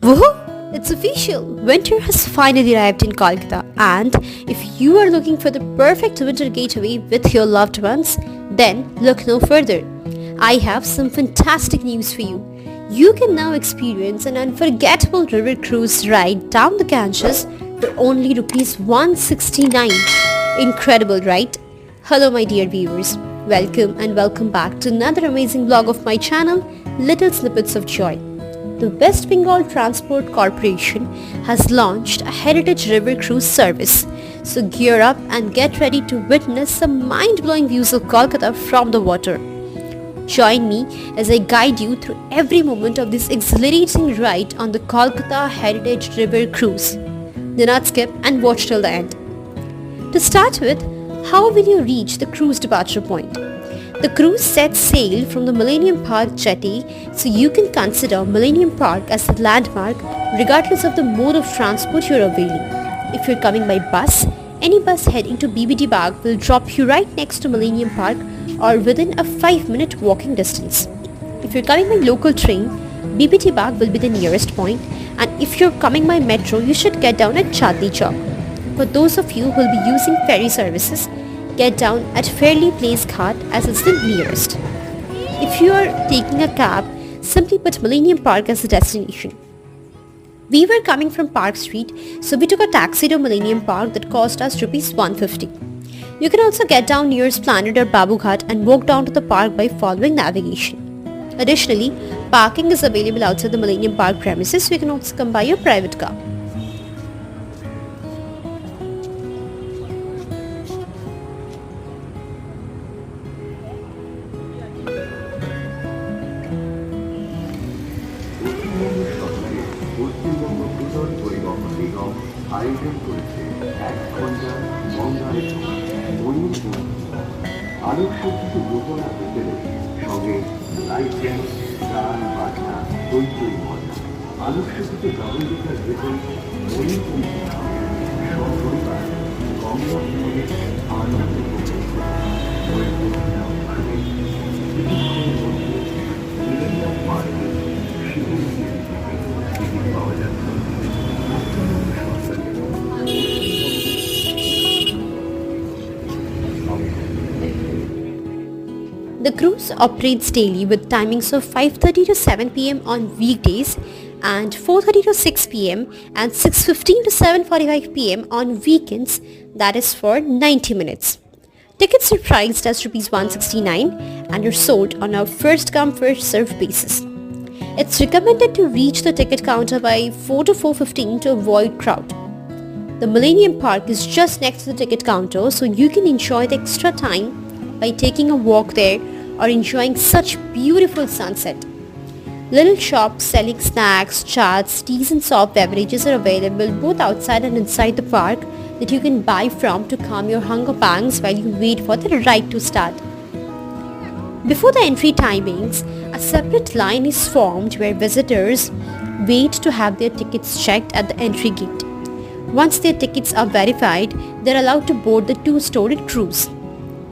Woohoo! It's official! Winter has finally arrived in Kolkata and if you are looking for the perfect winter getaway with your loved ones, then look no further. I have some fantastic news for you. You can now experience an unforgettable river cruise ride down the Ganges for only rupees 169. Incredible, right? Hello my dear viewers. Welcome and welcome back to another amazing vlog of my channel, Little Snippets of Joy the West Bengal Transport Corporation has launched a Heritage River Cruise service. So gear up and get ready to witness some mind-blowing views of Kolkata from the water. Join me as I guide you through every moment of this exhilarating ride on the Kolkata Heritage River Cruise. Do not skip and watch till the end. To start with, how will you reach the cruise departure point? The cruise sets sail from the Millennium Park jetty, so you can consider Millennium Park as a landmark regardless of the mode of transport you're availing. If you're coming by bus, any bus heading to BBT Bagh will drop you right next to Millennium Park or within a 5-minute walking distance. If you're coming by local train, BBT Bagh will be the nearest point and if you're coming by metro, you should get down at Chandni Chowk. For those of you who will be using ferry services, get down at Fairlie Place Ghat as it's the nearest. If you are taking a cab, simply put Millennium Park as the destination. We were coming from Park Street, so we took a taxi to Millennium Park that cost us rupees 150. You can also get down near Esplanade or Babu Ghat and walk down to the park by following navigation. Additionally, parking is available outside the Millennium Park premises, so you can also come by your private car. চলছে এক সঙ্গে licence, গান, বাজনা দৈত্যই মজা আলোকসজ্জিত গাবলিকার ভেতর ময়ূর সপরিবার গঙ্গা আনন্দ cruise operates daily with timings of 5.30 to 7 pm on weekdays and 4.30 to 6 pm and 6.15 to 7.45 pm on weekends that is for 90 minutes. Tickets are priced as Rs 169 and are sold on a first come first served basis. It's recommended to reach the ticket counter by 4 to 4.15 to avoid crowd. The Millennium Park is just next to the ticket counter so you can enjoy the extra time by taking a walk there or enjoying such beautiful sunset. Little shops selling snacks, chats, teas and soft beverages are available both outside and inside the park that you can buy from to calm your hunger pangs while you wait for the ride to start. Before the entry timings, a separate line is formed where visitors wait to have their tickets checked at the entry gate. Once their tickets are verified, they're allowed to board the two-storied cruise.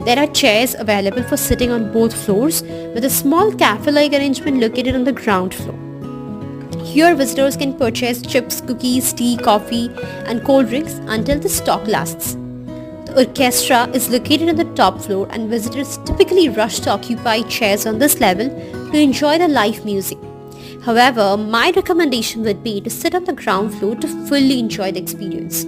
There are chairs available for sitting on both floors with a small cafe-like arrangement located on the ground floor. Here visitors can purchase chips, cookies, tea, coffee and cold drinks until the stock lasts. The orchestra is located on the top floor and visitors typically rush to occupy chairs on this level to enjoy the live music. However, my recommendation would be to sit on the ground floor to fully enjoy the experience.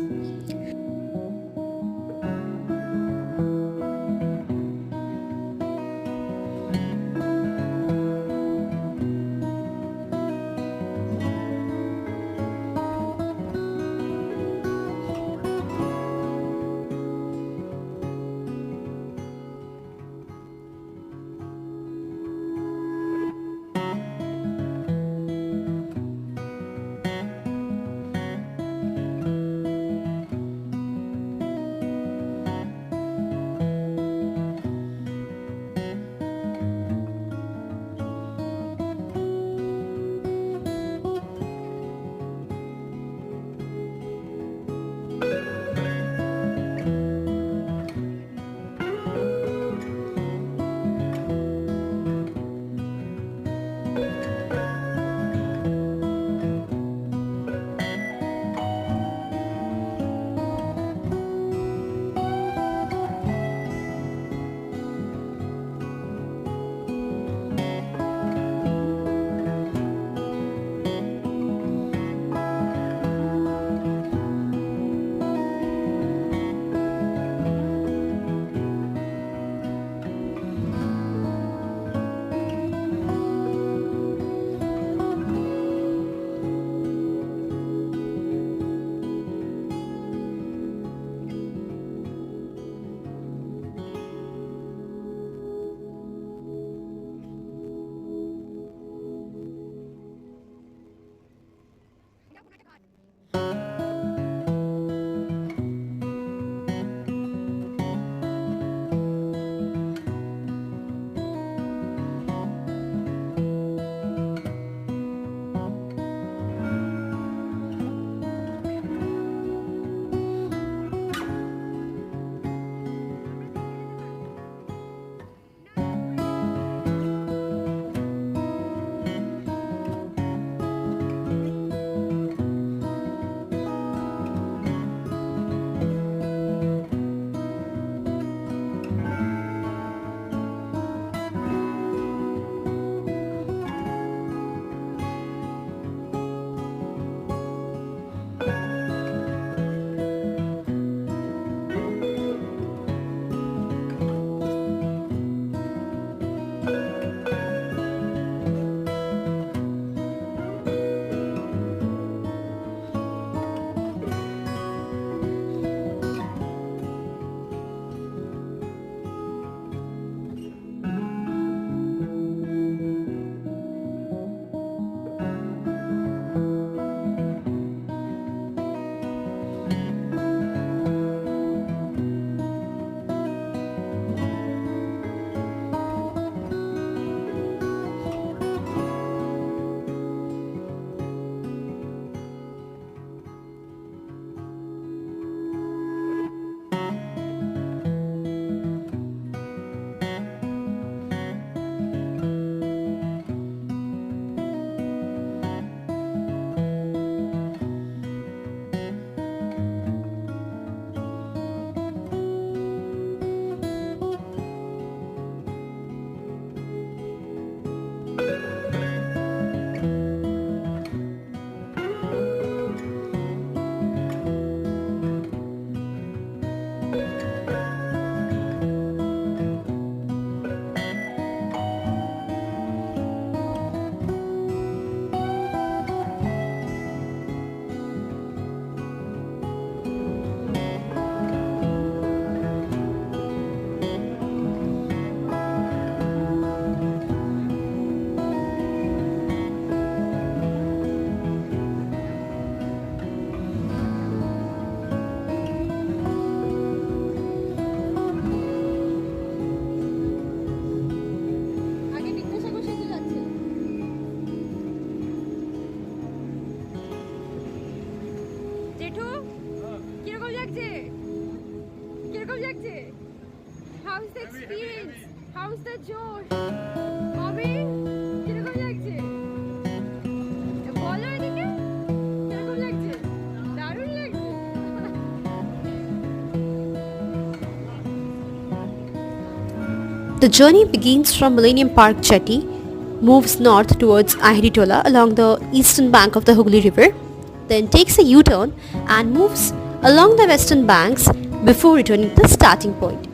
How is the experience how is the জোশ হবে কিরকম লাগছে বলো এদিকে কিরকম লাগছে দারুণ লাগছে The journey begins from Millennium Park Jetty, moves north towards Ahiritola along the eastern bank of the Hooghly River, then takes a U-turn and moves along the western banks before returning to the starting point.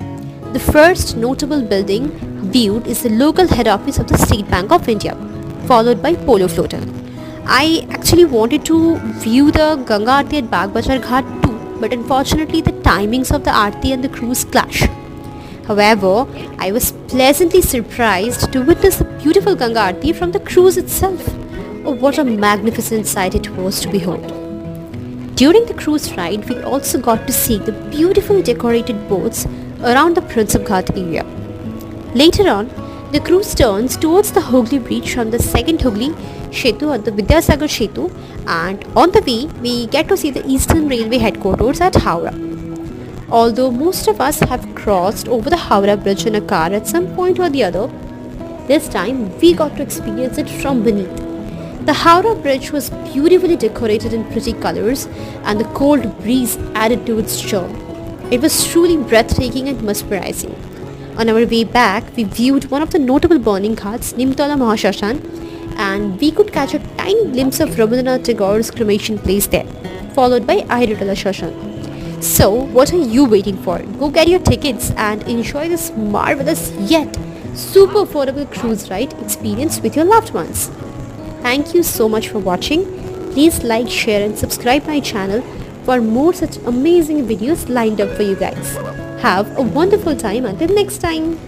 The first notable building viewed is the local head office of the State Bank of India, followed by Polo Floater. I actually wanted to view the Ganga Aarti at Bagbachar Ghat too, but unfortunately the timings of the Aarti and the cruise clash. However, I was pleasantly surprised to witness the beautiful Ganga Aarti from the cruise itself. Oh, what a magnificent sight it was to behold. During the cruise ride, we also got to see the beautifully decorated boats around the Prinsep Ghat area. Later on, the cruise turns towards the Hooghly Bridge from the second Hooghly Shetu at the Vidyasagar Shetu and on the way, we get to see the Eastern Railway headquarters at Howrah. Although most of us have crossed over the Howrah Bridge in a car at some point or the other, this time we got to experience it from beneath. The Howrah Bridge was beautifully decorated in pretty colors and the cold breeze added to its charm. It was truly breathtaking and mesmerizing. On our way back, we viewed one of the notable burning ghats, Nimtala Mahashashan, and we could catch a tiny glimpse of Rabindranath Tagore's cremation place there, followed by Ahiritola Shashan. So, what are you waiting for? Go get your tickets and enjoy this marvelous yet super affordable cruise ride experience with your loved ones. Thank you so much for watching. Please like, share and subscribe my channel for more such amazing videos lined up for you guys. Have a wonderful time until next time.